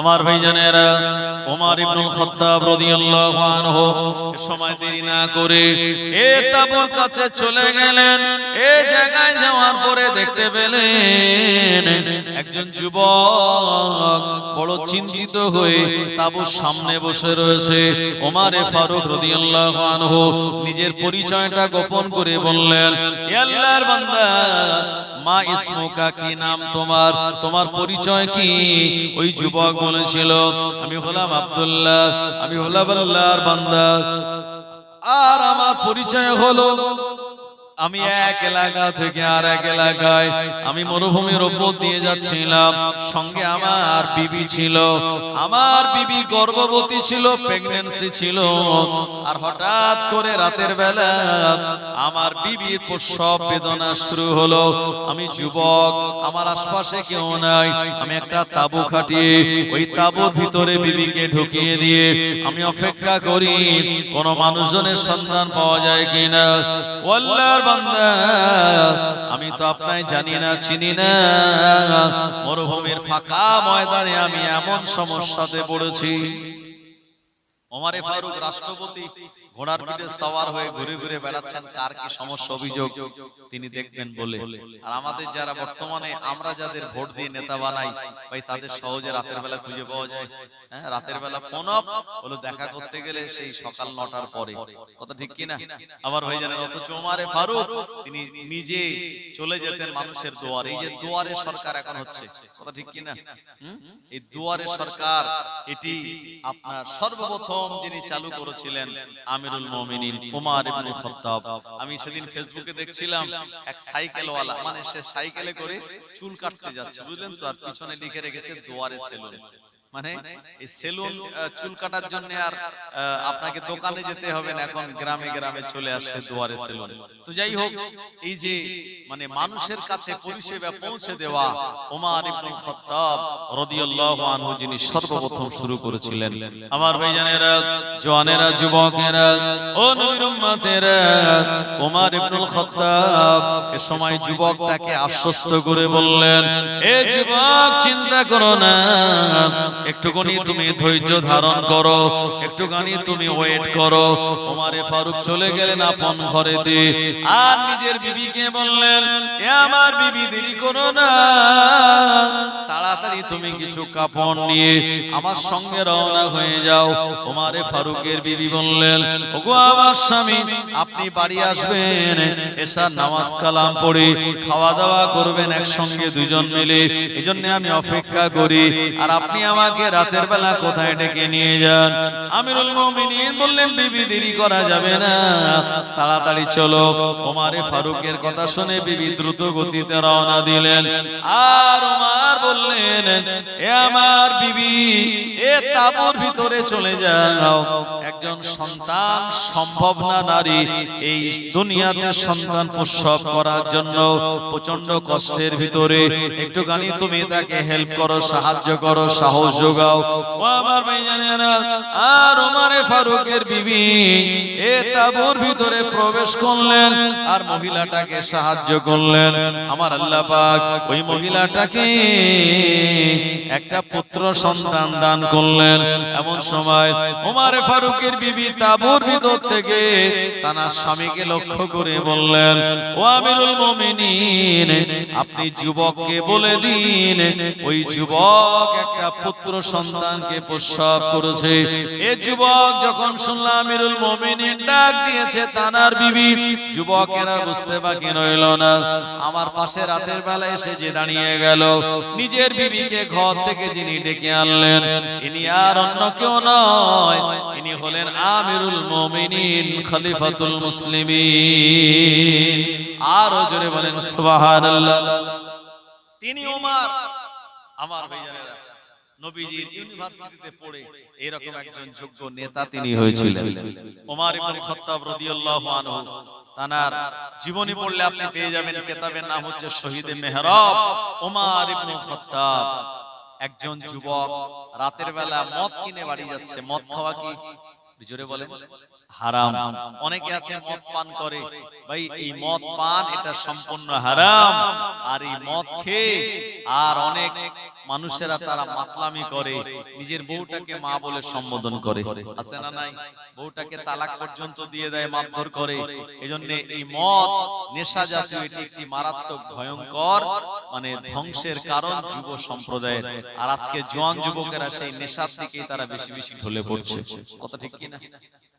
আমার ভাইজানেরা, ওমর ইবনুল খাত্তাব রাদিয়াল্লাহু আনহু সময় দেরি না করে এ তাবুর কাছে চলে গেলেন। এই জায়গায় যাওয়ার পরে দেখতে পেলেন একজন যুবক বড় চিন্তিত হয়ে তাবুর সামনে বসে রয়েছে। ওমারে ফারুক রাদিয়াল্লাহু আনহু নিজের পরিচয়টা গোপন করে বললেন হে আল্লাহর বান্দা, মা ইসমুকা কি নাম তোমার? তোমার পরিচয় কি? ওই যুবক বলেছিল আমি হলাম আব্দুল্লাহ আমি হলাম আল্লাহর বান্দা। আর আমার পরিচয় হলো আমি এক এলাকা থেকে আর এক এলাকায় আমি মরুভূমির ওপর দিয়ে যাচ্ছিলাম। সঙ্গে আমার বিবি ছিল। আমার বিবি গর্ভবতী ছিল প্রেগন্যান্সি ছিল। আর হঠাৎ করে রাতের বেলা আমার বিবির প্রসব বেদনা শুরু হলো। আমি যুবক, আমার আশপাশে কেউ নাই। আমি একটা তাবু খাটিয়ে ওই তাবুর ভিতরে বিবিকে ঢুকিয়ে দিয়ে আমি অপেক্ষা করি, কোন মানুষজনের সন্ধান পাওয়া যায় কিনা। আমি তো আপনাই জানি না, চিনি না। মরুভূমির ফাঁকা ময়দানে আমি এমন সমস্যাতে পড়েছি। আমারে ফারুক রাষ্ট্রপতি ঘোড়ার পিঠে সওয়ার হয়ে ঘুরে ঘুরে বেড়াচ্ছেন কার কি সমস্যা অভিযোগ তিনি দেখবেন বলে। আর আমাদের যারা বর্তমানে আমরা যাদের ভোট দিয়ে নেতা বানাই ভাই তাদের সহজে রাতের বেলা খুঁজে পাওয়া যায়। হ্যাঁ রাতের বেলা ফোন আপ হলো দেখা করতে গেলে সেই সকাল নটার পরে। কথা ঠিক কিনা? আমার ভাই জানেন অথচ ওমারে ফারুক তিনি নিজে চলে যেতেন মানুষের দোয়ার। এই যে দুয়ারে সরকার এখন হচ্ছে কথা ঠিক কিনা? এই দুয়ারে সরকার এটি আপনার সর্বপ্রথম যিনি চালু করেছিলেন আমি সেদিন ফেসবুকে দেখছিলাম এক সাইকেলওয়ালা মানে সে সাইকেলে করে চুল কাটতে যাচ্ছে, বুঝলেন তো? আর পিছনে লিখে রেখেছে, দুয়ারে সেলুন। মানে এই সেলুন চুল কাটার জন্য আর আপনাকে দোকানে যেতে হবে না এখন গ্রামে গ্রামে চলে আসছে দুয়ারে সেলুন। তো যাই হোক এই যে মানে মানুষের কাছে পরিষেবা পৌঁছে দেওয়া ওমর ইবনুল খাত্তাব রাদিয়াল্লাহু আনহু যিনি সর্বপ্রথম শুরু করেছিলেন। আমার ভাইজানেরা জওয়ানেরা যুবকেরা ও নবীর উম্মতেরা ওমর ইবনুল খাত্তাব এ সময় যুবকটাকে আশ্বস্ত করে বললেন এ যুবক চিন্তা করো না। একটুখানি তুমি ধৈর্য ধারণ করো একটুখানি তুমি ওয়েট করো। ওমারে ফারুক চলে গেলেন আপন ঘরেতে। আর নিজের বিবিকে বললেন এ আমার বিবি দেরি করো না। তাড়াতাড়ি তুমি কিছু কাপড় নিয়ে আমার সঙ্গে রওনা হয়ে যাও। ওমারে ফারুকের বিবি বললেন ওগো আমার স্বামী আপনি বাড়ি আসবেন এসার নামাজ কালাম পড়ে খাওয়া দাওয়া করবেন একসঙ্গে দুজন মিলে। এজন্য আমি অপেক্ষা করি। আর আপনি আমাকে রাতের বেলা কোথায় ডেকে নিয়ে যান? আমিরুল মুমিনিন বললেন, বিবি, দেরি করা যাবে না। তাড়াতাড়ি চলো। ওমারে ফারুকের কথা শুনে বিবি দ্রুত গতিতে রওনা দিলেন। আর ওমার বললেন, এ আমার বিবি, এ তাবুর ভিতরে চলে যাও। একজন সন্তান সম্ভব না নারী এই দুনিয়াতে সন্তান প্রসব করার জন্য প্রচণ্ড কষ্টের ভিতরে। একটুখানি তুমি তাকে হেল্প করো, সাহায্য করো, সাহস যোগাও। ও আমার ভাইজানেরা আর ওমারে ফারুকের বিবি, এ তাবুর ভিতরে প্রবেশ করলেন আর মহিলাটাকে সাহায্য করলেন। আমার আল্লাহ পাক ওই মহিলাটাকে একটা পুত্র সন্তান দান করলেন। এমন সময় ওমারে ফারুকের বিবি তাবুর ভিতর থেকে তার স্বামীকে লক্ষ্য করে বললেন, ও আমিরুল মুমিনিন, আপনি যুবককে বলে দিন, ওই যুবক একটা পুত্র সন্তানকে প্রসব করেছে। এ যুবক যখন শুনলাম আমিরুল মুমিনিন ডাক দিয়েছে, তানার বিবি যুবকেরা বুঝতে বাকি রইল না। আমার পাশে রাতের বেলা এসে যে দাঁড়িয়ে গেল, নিজের বিবিকে ঘর থেকে যিনি ডেকে আনলেন, ইনি আর অন্য কেউ নয়, ইনি হলেন আমিরুল মুমিনিন, খলিফাতুল মুসলিমিন। আরও জোরে বলেন, সুবহানাল্লাহ। তিনি ওমর আমার ভাইজানেরা নবীজির ইউনিভার্সিটিতে পড়ে এরকম একজন যোগ্য নেতা তিনি হয়েছিলেন। ওমর ইবনে খাত্তাব রাদিয়াল্লাহু আনহু তানার জীবনী পড়লে আপনি পেয়ে যাবেন কিতাবের নাম হচ্ছে শহীদে মেহরাব। ওমর ইবনে খাত্তাব একজন যুবক রাতের বেলা মদ কিনে বাড়ি যাচ্ছে। মদ খাওয়া কি? জোরে বলেন। হারাম। অনেকে আছে মদ পান করে। ভাই এই মদ পান এটা সম্পূর্ণ হারাম। আর এই মদ খেয়ে আর অনেক মানুষেরা তারা মাতলামি করে নিজের বউটাকে মা বলে সম্বোধন করে আছে না নাই? বউটাকে তালাক পর্যন্ত দিয়ে দেয় মারধর করে। এজন্য এই মদ নেশা জাতীয় এটি একটি মারাত্মক ভয়ঙ্কর মানে ধ্বংসের কারণ যুব সম্প্রদায়ের। আর আজকে জোয়ান যুবকেরা সেই নেশার দিকেই তারা বেশি বেশি ঢলে পড়ছে। কথা ঠিক কিনা?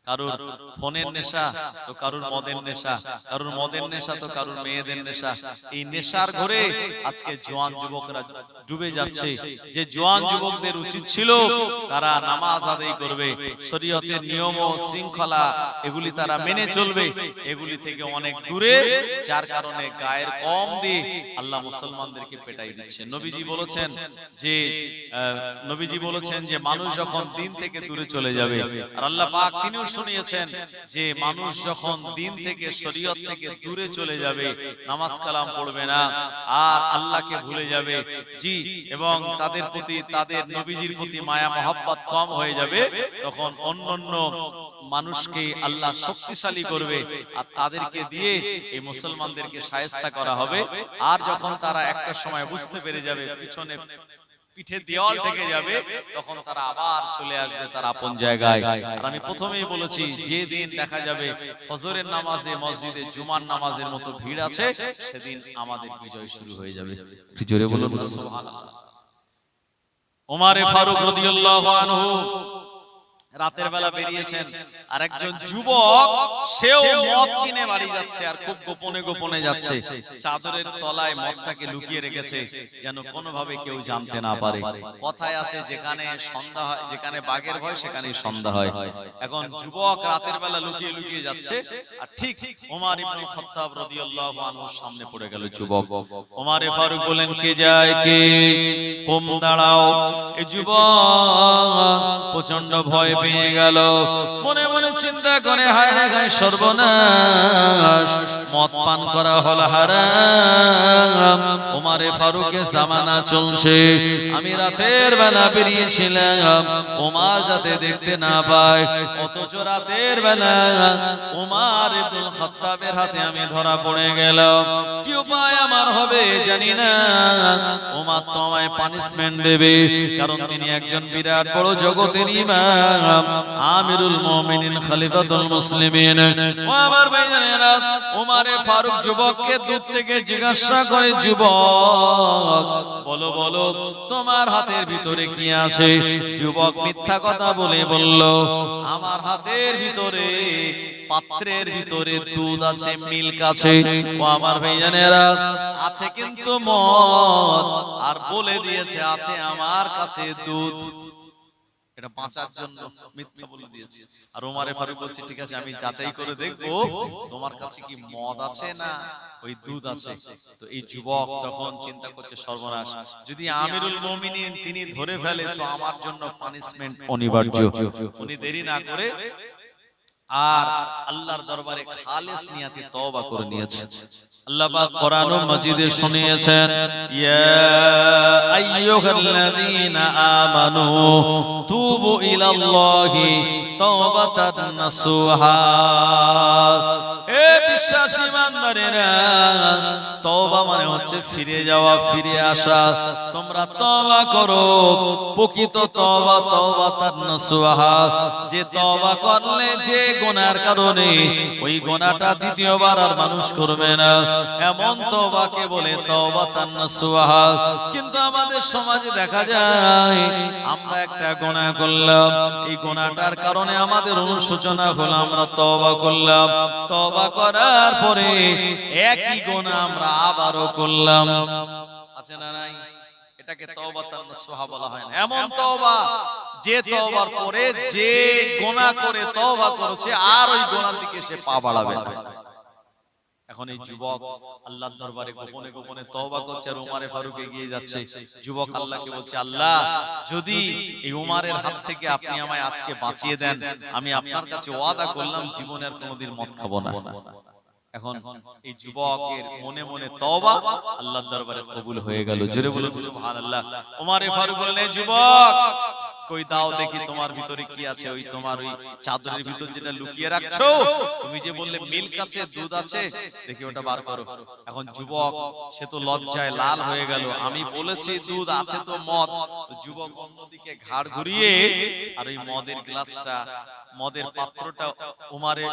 কারুর ফোনের নেশা তো কারুর মদের নেশা কারুর মদের নেশা তো কারুর মেয়েদের নেশা। এই নেশার ঘরে আজকে জোয়ান যুবকরা ডুবে যাচ্ছে। যে জোয়ান যুবকদের উচিত ছিল তারা নামাজ আদায় করবে। শরীয়তের নিয়ম ও শৃঙ্খলা এগুলি তারা মেনে চলবে। এগুলি থেকে অনেক দূরে যার কারণে গায়ের কম দিয়ে আল্লাহ মুসলমানদেরকে পেটাই দিচ্ছে। নবীজি বলেছেন যে নবীজি বলেছেন যে মানুষ যখন দিন থেকে দূরে চলে যাবে আর আল্লাহ পাক তিনিও শুনিয়েছেন যে মানুষ যখন দিন থেকে শরীয়ত থেকে দূরে চলে যাবে, নামাজ কালাম পড়বে না, আর আল্লাহকে ভুলে যাবে, জি, এবং তাদের প্রতি, তাদের নবীজির প্রতি মায়া, মহাব্বত কম হয়ে যাবে, তখন অন্যান্য মানুষকে আল্লাহ শক্তিশালী করবে, আর তাদেরকে দিয়ে এই মুসলমানদেরকে সায়স্তা করা হবে, আর যখন তারা একটা সময় বুঝতে পেরে যাবে, পিছনে পিঠে দেওয়াল থেকে যাবে তখন তারা আবার চলে আসবে তার আপন জায়গায়। আর আমি প্রথমেই বলেছি যে দিন দেখা যাবে ফজরের নামাজে মসজিদে জুমার নামাজের মতো ভিড় আছে সেদিন আমাদের বিজয় শুরু হয়ে যাবে। জোরে বলুন সুবহানাল্লাহ। ওমারে ফারুক রাদিয়াল্লাহু আনহু। রাতের বেলা বেরিয়েছেন। আর একজন যুবক সেও মদ কিনে বাড়ি যাচ্ছে আর খুব গোপনে গোপনে যাচ্ছে। চাদরের তলায় মদটাকে লুকিয়ে রেখেছে যেন কোনোভাবে কেউ জানতে না পারে। কথায় আছে যেখানে সন্ধ্যা হয় যেখানে বাঘের ভয় সেখানেই সন্ধ্যা হয়। এখন যুবক রাতের বেলা লুকিয়ে লুকিয়ে যাচ্ছে আর ঠিক ওমর ইবনে খাত্তাব রাদিয়াল্লাহু আনহুর সামনে পড়ে গেল যুবক। ওমরে ফারুক বলেন কে যায় কে? কম দাঁড়াও। এই যুবক প্রচণ্ড ভয় পেয়ে গেল। মনে মনে চিন্তা করে হায় হায় হায় সর্বনাশ। মদ পান করা হল হারাম। ওমারে ফারুকের জামানা চলছে। আমি রাতের বেলা বেরিয়েছিলাম। ওমার যাতে দেখতে না পায়, অথচ রাতের বেলা ওমার ইবনুল খাত্তাবের হাতে আমি ধরা পড়ে গেলাম। কি উপায় আমার হবে জানি না। ওমার তো আমায় পানিশমেন্ট দেবে, কারণ তিনি একজন বিরাট বড় জগতের ইমাম, আমিরুল মুমিনিন খলিফাতুল মুসলিমিন। ও আমার ভাইজানেরা ওমারে ফারুক যুবককে দূর থেকে জিজ্ঞাসা করে, যুবক, বলো বলো, তোমার হাতের ভিতরে কি আছে? যুবক মিথ্যা কথা বলে বলল, আমার হাতের ভিতরে, পাত্রের ভিতরে দুধ আছে, মিল্ক আছে। ও আমার ভাইজানেরা আছে কিন্তু মদ। আর বলে দিয়েছে, আছে আমার কাছে দুধ। এটা বাঁচার জন্য মিথ্যা বলে দিয়েছে। আর ওমারে ফারুক বলছে ঠিক আছে আমি যাচাই করে দেখব তোমার কাছে কি মদ আছে না? ওই দুধ আছে। তো এই যুবক তখন চিন্তা করছে সর্বনাশ। যদি আমিরুল মুমিনিন তিনি ধরে ফেলে তো আমার জন্য পানিশমেন্ট অনিবার্য। উনি দেরি না করে আর আল্লাহর দরবারে খালেস নিয়াতে তওবা করে নিয়েছেন আল্লাহ পাক কোরআন মাজিদে শুনিয়েছেন ইয়া আইয়ুহাল্লাযীনা আমানু তুবু ইলাল্লাহি তাওবাতান নাসুহা। এ বিশ্বাসী বান্দারেরা তওবা মানে হচ্ছে ফিরে যাওয়া, ফিরে আসা। তোমরা তওবা করো, প্রকৃত তওবা তওবাতান নাসুহা। যে তওবা করলে যে গুনার কারণে ওই গুনাহটা দ্বিতীয়বার আর মানুষ করবে না। এমন তওবাকে বলে তওবাতান নাসুহা। কিন্তু আমাদের সমাজে দেখা যায়, আমরা একটা গুনাহ করলাম, এই গুনাহটার কারণে আমাদের অনুশোচনা হলো, আমরা তবা করলাম। তবা করার পরে একই গোনা আমরা আবারও করলাম। আছে না নাই? এটাকে তবা তার সোহা বলা হয় না। এমন তওবা, যে তবার পরে যে গোনা করে তওবা করেছে, আর ওই গোনার দিকে সে পা বাড়াবে না। এখন এই যুবক আল্লাহর দরবারে গোপনে গোপনে তওবা করছে আর উমারে ফারুক এগিয়ে যাচ্ছে। যুবক আল্লাহকে বলছে আল্লাহ যদি এই উমারের হাত থেকে আপনি আমায় আজকে বাঁচিয়ে দেন আমি আপনার কাছে ওয়াদা করলাম জীবনের কোনোদিন মদ খাব না। এখন এই যুবকের মনে মনে তওবা আল্লাহর দরবারে কবুল হয়ে গেল। জোরে বলুন সুবহানাল্লাহ। উমারে ফারুক বললেন যুবক কই দাও দেখি তোমার ভিতরে কি আছে ওই তোমার ওই চাদরের ভিতর যেটা লুকিয়ে রাখছো? তুমি যে বললে মিল্ক আছে দুধ আছে দেখি ওটা বার করো। এখন যুবক সে তো লজ্জায় লাল হয়ে গেল। আমি বলেছি দুধ আছে তো মদ। যুবক অন্যদিকে ঘাড় ঘুরিয়ে আর ওই মদের গ্লাসটা মদের পাত্রটা উমারে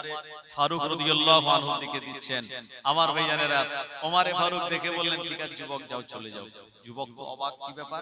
ফারুক রাদিয়াল্লাহু আনহুর দিকে দিচ্ছেন। আমার ভাইজানেরা ওমারে ফারুক দেখে বললেন ঠিক আছে যুবক যাও চলে যাও। যুবক তো অবাক কি ব্যাপার?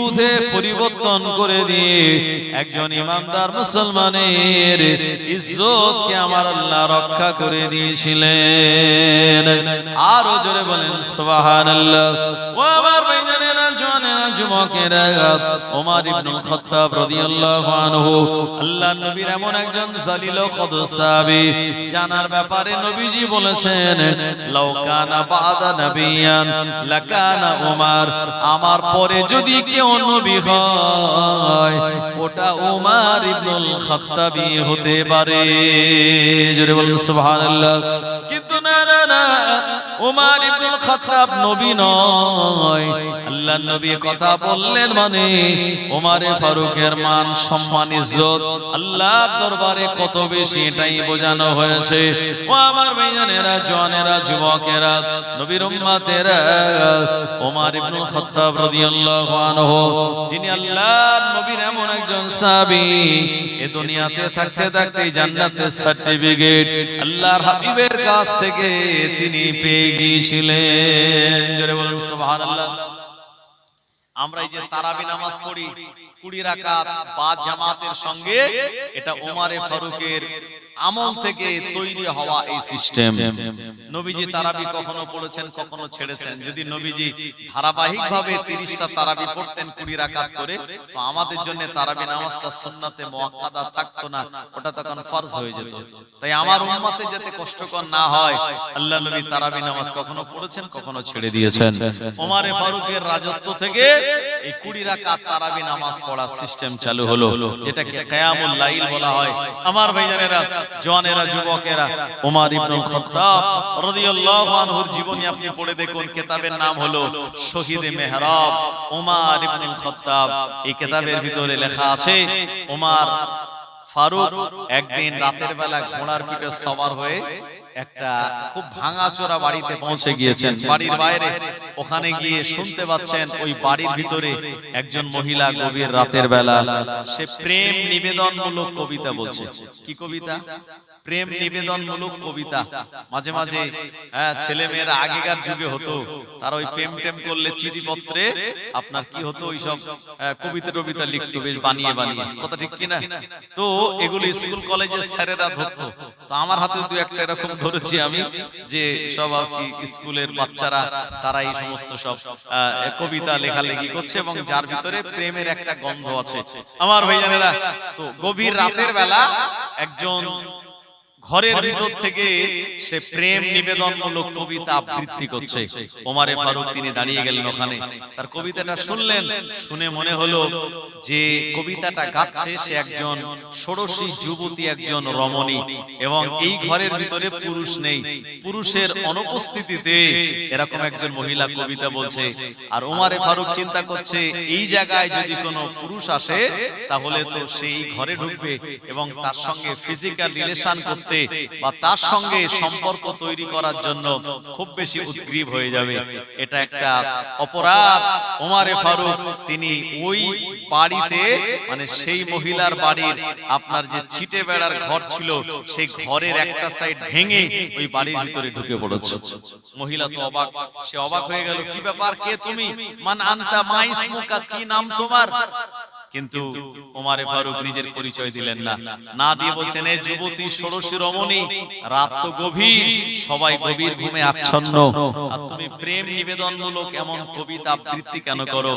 পরিবর্তন করে দিয়ে একজন ইমানদার মুসলমানের ইজ্জতকে আমার আল্লাহ রক্ষা করে দিয়েছিলেন। আরও জোরে বলেন, সুবহানাল্লাহ। ও আমার ভাইজানেরা জওয়ানেরা যুবকেরা, ওমর ইবনুল খাত্তাব রাদিয়াল্লাহু আনহু, আল্লাহর নবীর এমন একজন জালিল ও কদর সাহাবী জানার ব্যাপারে নবীজি বলেছেন, লাউ কানা বাদা নবিয়ান, লাকানা ওমর আমার পরে যদি কেউ নবী হয়, ওটা ওমর ইবনুল খাত্তাবি হতে পারে। জোরে বলুন সুবহানাল্লাহ। কিন্তু না না না ওমর ইবনুল খাত্তাব নবী নয়। আল্লাহর নবী কথা বললেন মানে ওমারে ফারুকের মান, সম্মান, ইজ্জত আল্লাহর দরবারে কত বেশি এটাই বোঝানো হয়েছে। ও আমার ভাইজানেরা জওয়ানেরা যুবকেরা, নবীর উম্মতেরা ওমর ইবনুল খাত্তাব রাদিয়াল্লাহু আনহু, যিনি আল্লাহর নবীর এমন একজন সাহাবী, এ দুনিয়াতে থাকতে থাকতে জান্নাতের সার্টিফিকেট আল্লাহর হাবিবের কাছ থেকে তিনি পেয়ে গিয়েছিলেন। আমরা এই যে তারাবি নামাজ পড়ি, কুড়ি রাকাত বা জামাতের সঙ্গে, এটা ওমারে ফারুকের আমল থেকে তৈরি হওয়া এই সিস্টেম নবীজি তারাবি কখনো পড়েছেন কখনো ছেড়েছেন। যদি নবীজি ধারাবাহিক ভাবে তিরিশটা তারাবি পড়তেন কুড়ি রাকাত করে তো আমাদের জন্য তারাবি নামাজটা সুন্নাতে মুআক্কাদা থাকতো না ওটা তখন ফরজ হয়ে যেত। তাই আমার উম্মতে যাতে কষ্টকর না হয়। আল্লাহ নবী তারাবি নামাজ কখনো পড়েছেন কখনো ছেড়ে দিয়েছেন। ওমারে ফারুকের রাজত্ব থেকে এই কুড়ি রাকাত তারাবি নামাজ পড়ার সিস্টেম চালু হলো। যেটাকে লাইল বলা হয়। আমার ভাইজানেরা জওয়ানেরা যুবকেরা ইবনুল খাত্তাব রাদিয়াল্লাহু আনহুর জীবনী আপনি পড়ে দেখুন। কিতাবের নাম হলো শহীদে মেহরাব। ওমর ইবনুল খাত্তাব এই কিতাবের ভিতরে লেখা আছে ওমর ফারুক একদিন রাতের বেলা ঘোড়ার পিঠে সওয়ার হয়ে একটা খুব ভাঙাচোরা বাড়িতে পৌঁছে গিয়েছেন। বাড়ির বাইরে ওখানে গিয়ে শুনতে পাচ্ছেন ওই বাড়ির ভিতরে একজন মহিলা গভীর রাতের বেলা। সে প্রেম নিবেদনমূলক কবিতা বলছে। কি কবিতা? প্রেম নিবেদন নিবেদনমূলক কবিতা। মাঝে মাঝে হ্যাঁ ছেলে মেয়েরা আগেকার যুগে হতো, তারা ওই প্রেম টেম করলে চিঠিপত্রে আপনার কি হতো ওই সব কবিতা টবিতা লিখতো, বেশ বানিয়ে বানিয়ে। কথা ঠিক কিনা? তো এগুলো স্কুল কলেজের স্যারেরা ধরতো। তো আমার হাতে দু একটা এরকম ধরেছি আমি, যে সব আর কি স্কুলের বাচ্চারা, তারা এই সমস্ত সব কবিতা লেখালেখি করছে এবং যার ভিতরে প্রেমের একটা গন্ধ আছে। আমার ভাইজানেরা, তো গভীর রাতের বেলা একজন ঘরের ভিতর থেকে সে প্রেম নিবেদনমূলক কবিতা আবৃত্তি করছে। ওমারে ফারুক তিনি দাঁড়িয়ে গেলেন ওখানে। তার কবিতাটা শুনলেন শুনে মনে হলো যে কবিতাটা গাচ্ছে সে একজন ষোড়শী যুবতী একজন রমণী। এবং এই ঘরের ভিতরে পুরুষ নেই। পুরুষের অনুপস্থিতিতে এরকম একজন মহিলা কবিতা বলছে। আর ওমারে ফারুক চিন্তা করছে এই জায়গায় যদি কোনো পুরুষ আসে তাহলে তো সেই ঘরে ঢুকবে এবং তার সঙ্গে ফিজিক্যাল রিলেশন করতে বা তার সঙ্গে সম্পর্ক তৈরি করার জন্য খুব বেশি উদ্গ্রীব হয়ে যাবে। এটা একটা অপরাধ। ওমারে ফারুক, তিনি ওই বাড়িতে মানে সেই মহিলার বাড়ির আপনার যে ছিটে বেড়ার ঘর ছিল, সেই ঘরের একটা সাইড ভেঙে ওই বাড়ির ভিতরে ঢুকে পড়েছে। মহিলা তো অবাক। সে অবাক হয়ে গেল, কি ব্যাপার? কে তুমি? মান আনতা মাইসমুকা, কি নাম তোমার? কিন্তু ওমারে ফারুক নিজের পরিচয় দিলেন না। না। দিয়ে বলছেন এই যুবতী ষোড়শী রমণী রাত তো গভীর সবাই গভীর ঘুমে আচ্ছন্ন। আর তুমি প্রেম নিবেদনমূলক এমন কবিতা আবৃত্তি কেন করো?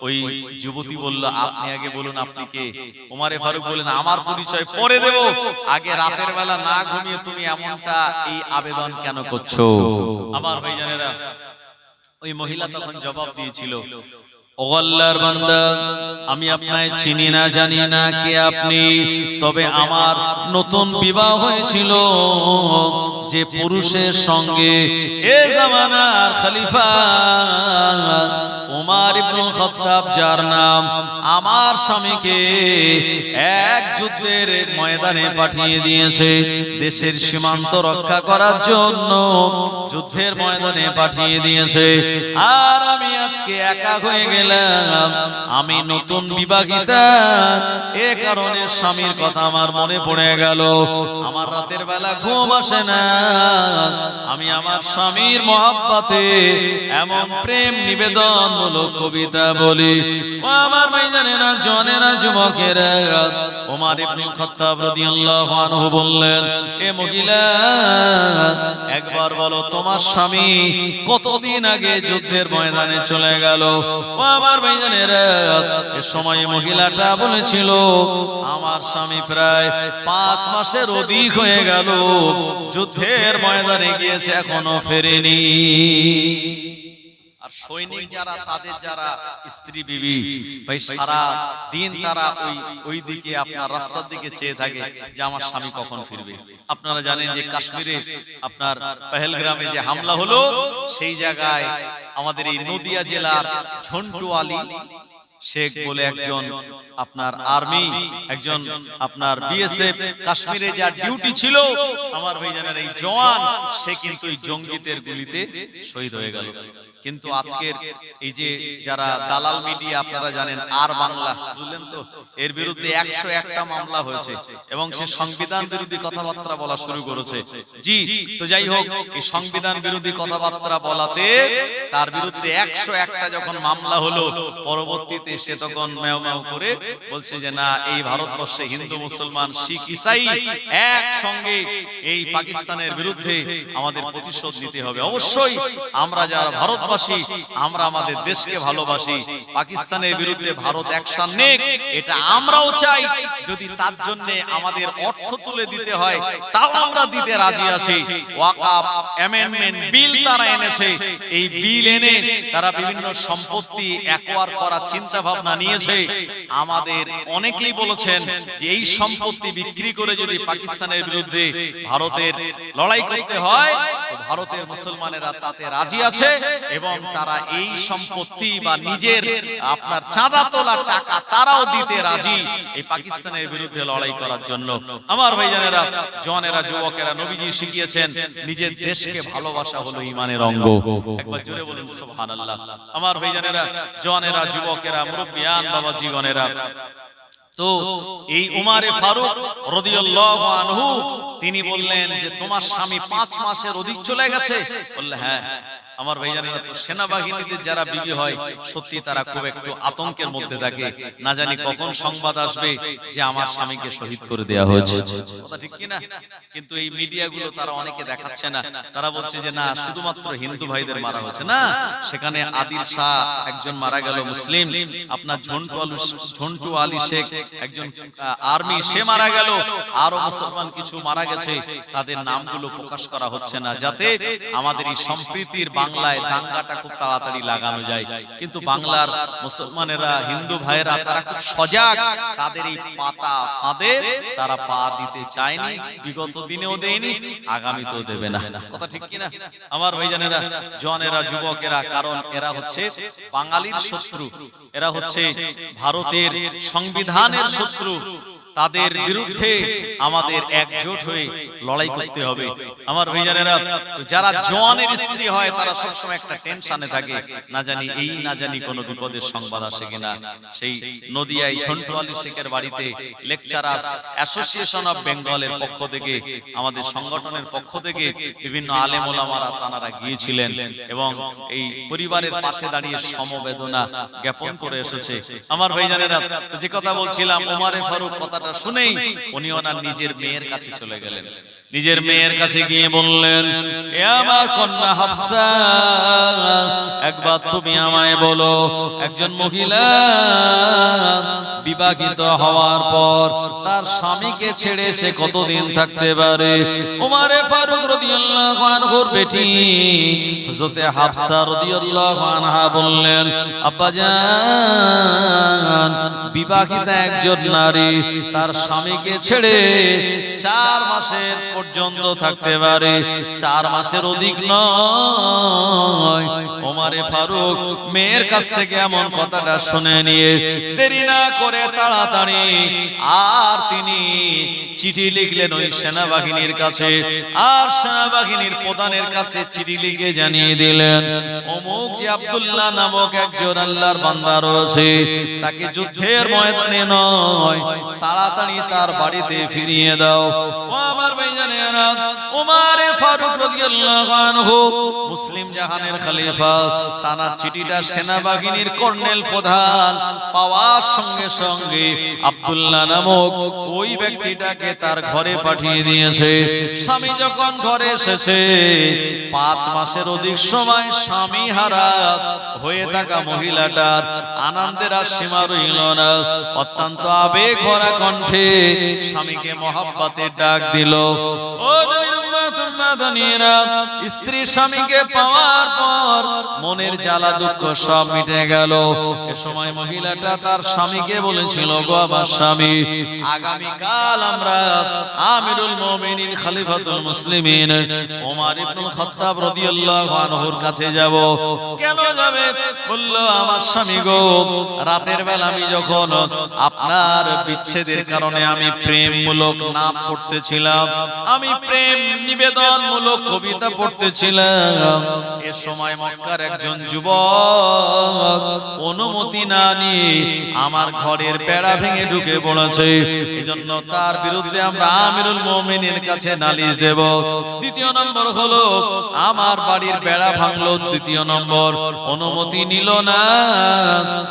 ওই যুবতী বলল আপনি আগে বলুন আপনি কে ওমারে ফারুক বললেন আমার পরিচয় পরে দেব আগে রাতের বেলা না ঘুমিয়ে তুমি এমনটা এই আবেদন কেন করছ? আমার ভাইজানেরা ওই মহিলা তখন জবাব দিয়েছিল ও আল্লাহর বান্দা, আমি আপনায় চিনি না, জানি না কে আপনি, তবে আমার নতুন বিবাহ হয়েছিল। যে পুরুষের সঙ্গে এ জামানার খলিফা উমার ইবনুল খাত্তাব, যার নাম আমার স্বামীকে এক যুদ্ধের ময়দানে পাঠিয়ে দিয়েছে দেশের সীমান্ত রক্ষা করার জন্য। যুদ্ধের ময়দানে পাঠিয়ে দিয়েছে। আর আমি আজকে একা হয়ে গেলাম। আমি নতুন বিবাহিতা এ কারণে স্বামীর কথা আমার মনে পড়ে গেল। আমার রাতের বেলা ঘুম আসে না। আমি আমার স্বামীর মহাব্বাতে এমন প্রেম নিবেদন মূলক কবিতা বলি। আমার ভাইজানেরা জনেরা, যুবকেরা, ওমর ইবনে খাত্তাব রাদিয়াল্লাহু আনহু বললেন, এ মহিলা, একবার বলো তোমার স্বামী কতদিন আগে যুদ্ধের ময়দানে চলে গেল? ও আমার ভাইজানেরা এ সময় মহিলাটা বলেছিল, আমার স্বামী প্রায় পাঁচ মাসের অধিক হয়ে গেল, যুদ্ধের ময়দানে গিয়েছে, এখনও ফেরেনি। সৈনিক যারা তাদের যারা স্ত্রী বিবি ভাই সারা দিন তারা ওই ওই দিকে আপনার রাস্তার দিকে চেয়ে থাকে যে আমার স্বামী কখন ফিরবে। আপনারা জানেন যে কাশ্মীরে আপনার পেহেলগ্রামে যে হামলা হলো সেই জায়গায় আমাদের এই নদিয়া জেলার ঝন্টু আলী শেখ বলে একজন আপনার আর্মি একজন আপনার বিএসএফ কাশ্মীরে যার ডিউটি ছিল আমার ভাইজানের এই জওয়ান সে কিন্তু এই জঙ্গিদের গুলিতে শহীদ হয়ে গেল। কিন্তু আজকের এই যে যারা দালাল মিডিয়া আপনারা জানেন আর বাংলা বুঝলেন তো? এর বিরুদ্ধে একশো একটা মামলা হয়েছে এবং সে সংবিধান বিরোধী কথাবার্তা বলা শুরু করেছে। জি তো যাই হোক এই সংবিধান বিরোধী কথাবার্তা বলাতে তার বিরুদ্ধে একশো একটা যখন মামলা হলো পরবর্তীতে সে তখন ম্যাও ম্যাও করে বলছে যে না এই ভারতবর্ষে হিন্দু মুসলমান শিখ ইসাই একসঙ্গে এই পাকিস্তানের বিরুদ্ধে আমাদের প্রতিশোধ নিতে হবে অবশ্যই আমরা যারা ভারতবাসী আমরা আমাদের দেশকে ভালোবাসি, পাকিস্তানের বিরুদ্ধে ভারত অ্যাকশন নেক, এটা আমরাও চাই, যদি তার জন্য আমাদের অর্থ তুলে দিতে হয়, তাও আমরা দিতে রাজি আছি। ওয়াকাফ অ্যামেন্ডমেন্ট বিল তারা এনেছে, এই বিল এনে তারা বিভিন্ন সম্পত্তি একোয়ার করার চিন্তা ভাবনা নিয়েছে। আমাদের অনেকেই বলেছেন যে এই সম্পত্তি বিক্রি করে যদি পাকিস্তানের বিরুদ্ধে ভারতের লড়াই করতে হয় ভারতের মুসলমানেরা তাতে রাজি আছে এবং তারা এই সম্পত্তি বা নিজের আপনার চাঁদা তোলা টাকা তারাও দিতে রাজি এই পাকিস্তানের বিরুদ্ধে লড়াই করার জন্য। আমার ভাইজানেরা জনেরা যুবকেরা নবীজি শিখিয়েছেন নিজের দেশকে ভালোবাসা হলো ইমানের অঙ্গ। একবার জোরে বলুন সুবহানাল্লাহ। আমার ভাইজানেরা জনেরা যুবকেরা মুরব্বিয়ান বাবাজি গনেরা তো এই উমারে ফারুক আনহু, তিনি বললেন যে তোমার স্বামী পাঁচ মাসের অধিক চলে গেছে। বললে হ্যাঁ। আমার ভাইজানেরা তো সেনাবাহিনীতে যারা বিবি হয়, সত্যি তারা খুব একটু আতঙ্কের মধ্যে থাকে। না জানি কখন সংবাদ আসবে যে আমার স্বামীকে শহীদ করে দেয়া হয়েছে। কথা ঠিক কি না কিন্তু এই মিডিয়াগুলো তারা অনেকে দেখাচ্ছে না। তারা বলছে যে, না, শুধুমাত্র হিন্দু ভাইদের মারা হয়েছে। না, সেখানে আদিল শাহ একজন মারা গেল মুসলিম। আপনার ঝন্টু আলু ঝন্টু আলী শেখ একজন আর্মি, সে মারা গেল। আরও মুসলমান কিছু মারা গেছে। তাদের নামগুলো প্রকাশ করা হচ্ছে না, যাতে আমাদের এই সম্প্রীতির বাংলায় দাঙ্গাটা খুব তাড়াতাড়ি লাগানো যায়। কিন্তু বাংলার মুসলমানেরা, হিন্দু ভাইয়েরা, তারা খুব সজাগ। তাদের এই পাতা ফাঁদে তারা পা দিতে চায়নি, বিগত দিনেও দেয়নি, আগামীতেও দেবে না। কথা ঠিক কিনা? আমার ভাইজানেরা, জনেরা, যুবকেরা, কারণ এরা হচ্ছে বাঙালির শত্রু। এরা হচ্ছে ভারতের সংবিধানের শত্রু। তাদের বিরুদ্ধে আমাদের একজোট হয়ে লড়াই করতে হবে। আমার ভাইজানেরা তো যারা জওয়ানের স্ত্রী হয় তারা সবসময় একটা টেনশনে থাকে। না জানি এই না জানি কোনো বিপদের সংবাদ আসে কিনা। সেই নদিয়ায় ঝন্টু আলী শেখের বাড়িতে লেকচারার্স অ্যাসোসিয়েশন অফ বেঙ্গলের পক্ষ থেকে আমাদের সংগঠনের পক্ষ থেকে বিভিন্ন আলেম ওলামারা তানারা গিয়েছিলেন এবং এই পরিবারের পাশে দাঁড়িয়ে সমবেদনা জ্ঞাপন করে এসেছে। আমার ভাইজানেরা তো যে কথা বলছিলাম ওমারে ফারুক কথাটা শুনেই উনি ওনার নিজের মেয়ের কাছে চলে গেলেন। নিজের মেয়ের কাছে গিয়ে বললেন এ আমার কন্যা হাফসা একবার তুমি আমায় বলো একজন মহিলা বিবাহিত হওয়ার পর তার স্বামীকে ছেড়ে সে কতদিন থাকতে পারে? উমারে ফারুক রাদিয়াল্লাহু আনহুর বেটি হযরতে হাফসা রাদিয়াল্লাহু আনহা বললেন আব্বা জান বিবাহিতা একজন নারী তার স্বামীকে ছেড়ে চার মাসের পর্যন্ত থাকতে পারে, চার মাসের অধিক নয়। ওমারে ফারুক মেয়ের কাছ থেকে এমন কথাটা শুনে নিয়ে দেরি না করে তাড়াতাড়ি আর তিনি চিঠি লিখলেন ওই সেনাবাহিনীর কাছে। আর সেনাবাহিনীর প্রধানের কাছে চিঠি লিখে জানিয়ে দিলেন, অমুক যে আব্দুল্লাহ নামক একজন আল্লাহর বান্দা রয়েছে, তাকে যুদ্ধের ময়দানে নয়, তাড়াতাড়ি তার বাড়িতে ফিরিয়ে দাও। আমার তার ঘরে পাঠিয়ে দিয়েছে। স্বামী যখন ঘরে এসেছে, পাঁচ মাসের অধিক সময় স্বামী হারা হয়ে থাকা মহিলাটার আনন্দের আর সীমা রইল না। অত্যন্ত আবেগ ভরা কণ্ঠে স্বামীকে মহাব্বাতের ডাক দিল। ও নবীর উম্মাদানিরা, স্ত্রী স্বামীকে পাওয়ার পর মনের জ্বালা দুঃখ সব মিটে গেল। এ সময় মহিলাটা তার স্বামীকে বলেছিল গো আমার স্বামী আমরা আমিরুল মুসলিমিন ওমর খাত্তাব রাদিয়াল্লাহু আনহুর কাছে যাব। কেন যাবে? বলল আমার স্বামী গো রাতের বেলা আমি যখন আপনার বিচ্ছেদের কারণে আমি প্রেমমূলক নাম পড়তেছিলাম আমি প্রেম নিবেদনমূলক কবিতা পড়তেছিলাম। এ সময় মক্কার একজন যুবক অনুমতি না নিয়ে আমার ঘরের বেড়া ভেঙে ঢুকে পড়েছে। এজন্য তার বিরুদ্ধে আমরা আমিরুল মুমিনের কাছে নালিশ দেব। দ্বিতীয় নম্বর হলো, আমার বাড়ির বেড়া ভাঙলো। দ্বিতীয় নম্বর, অনুমতি নিল না।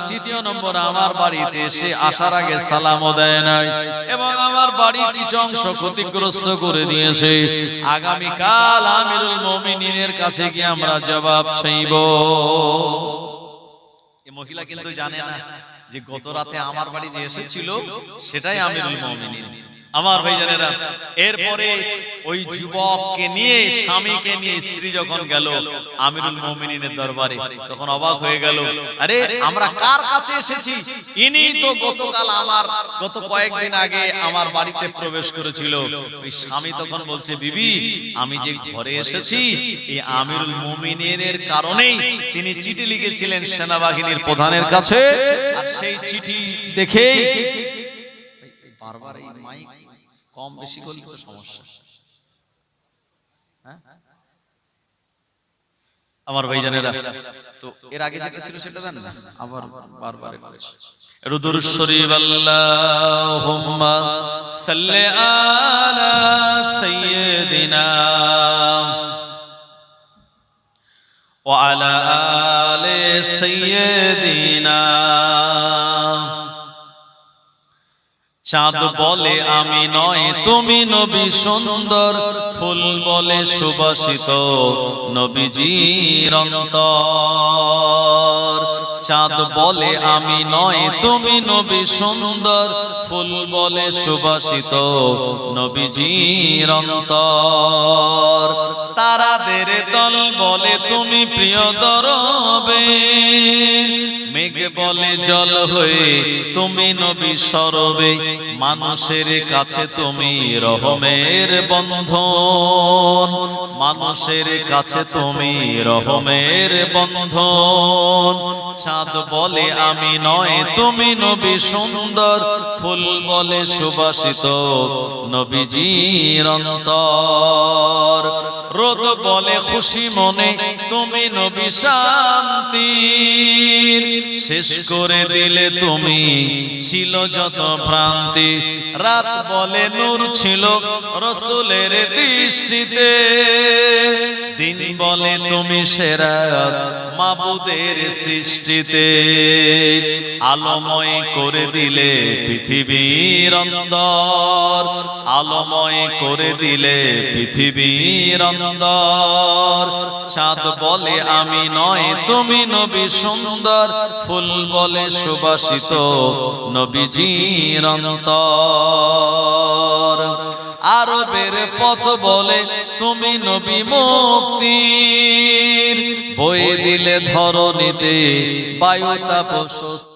তৃতীয় নম্বর, আমার বাড়িতে এসে আসার আগে সালামও দেয় নাই। এবং আমার বাড়ির কিছু অংশ ক্ষতিগ্রস্ত করে দিয়েছে। আগামীকাল আমিরুল মুমিনের কাছে গিয়ে আমরা জবাব চাইব। মহিলা কিন্তু জানে না যে গত রাতে আমার বাড়ি যে এসেছিল, সেটাই আমিরুল মুমিনিন। আমার ভাইজানেরা, এরপরে ওই যুবককে নিয়ে, স্বামীকে নিয়ে স্ত্রী যখন গেল আমিরুল মুমিনিনের দরবারে, তখন অবাক হয়ে গেল, আরে, আমরা কার কাছে এসেছি? ইনি তো গতকাল আমার, গত কয়েকদিন আগে আমার বাড়িতে প্রবেশ করেছিল। ওই স্বামী তখন বলছে, বিবি, আমি যে ঘরে এসেছি, এই আমিরুল মুমিনিনের কারণেই তিনি চিঠি লিখেছিলেন সেনাবাহিনীর প্রধানের কাছে, আর সেই চিঠি দেখেই বারবার এই কম বেশি করলে তো সমস্যা। হ্যাঁ? আমার ভাইজানেরা তো এর আগে যেটা ছিল সেটা জান না? আবার বারবার বলছি রুদুর শরীফ আল্লাহুম্মা সাল্লি আলা সাইয়্যিদিনা ওয়া আলা আলি সাইয়্যিদিনা চাঁদ বলে আমি নয় তুমি নবী সুন্দর। ফুল বলে সুবাসিত নবীজির অন্তর। চাঁদ বলে আমি নয় তুমি নবী সুন্দর। ফুল বলে সুবাসিত নবীজির অন্তর। তারাদের দল বলে, তুমি প্রিয় দরবে। মেঘ বলে, জল হয়ে তুমি নবী সরবে। মানুষের কাছে তুমি রহমের বন্ধন। মানুষের কাছে তুমি রহমের বন্ধন। চাঁদ বলে, আমি নয়, তুমি নবী সুন্দর। ফুল বলে, সুবাসিত নবীজির অন্তর। রোদ বলে খুশি মনে, তুমি নবী শান্তির। শেষ করে দিলে তুমি ছিল যত ভ্রান্তি। রাত বলে নূর ছিল রসুলের দৃষ্টিতে। দিন বলে তুমি সেরা মাবুদের সৃষ্টিতে। আলোময় করে দিলে পৃথিবীর অন্দর আলোময় করে দিলে পৃথিবীর অন্দর চাঁদ বলে আমি নয়, তুমি নবী সুন্দর। ফুল বলে সুবাসিত নবীজির অন্তর। আরবের পথ বলে তুমি নবী মুক্তির। বয়ে দিলে ধরণীতে বায়ু তাপ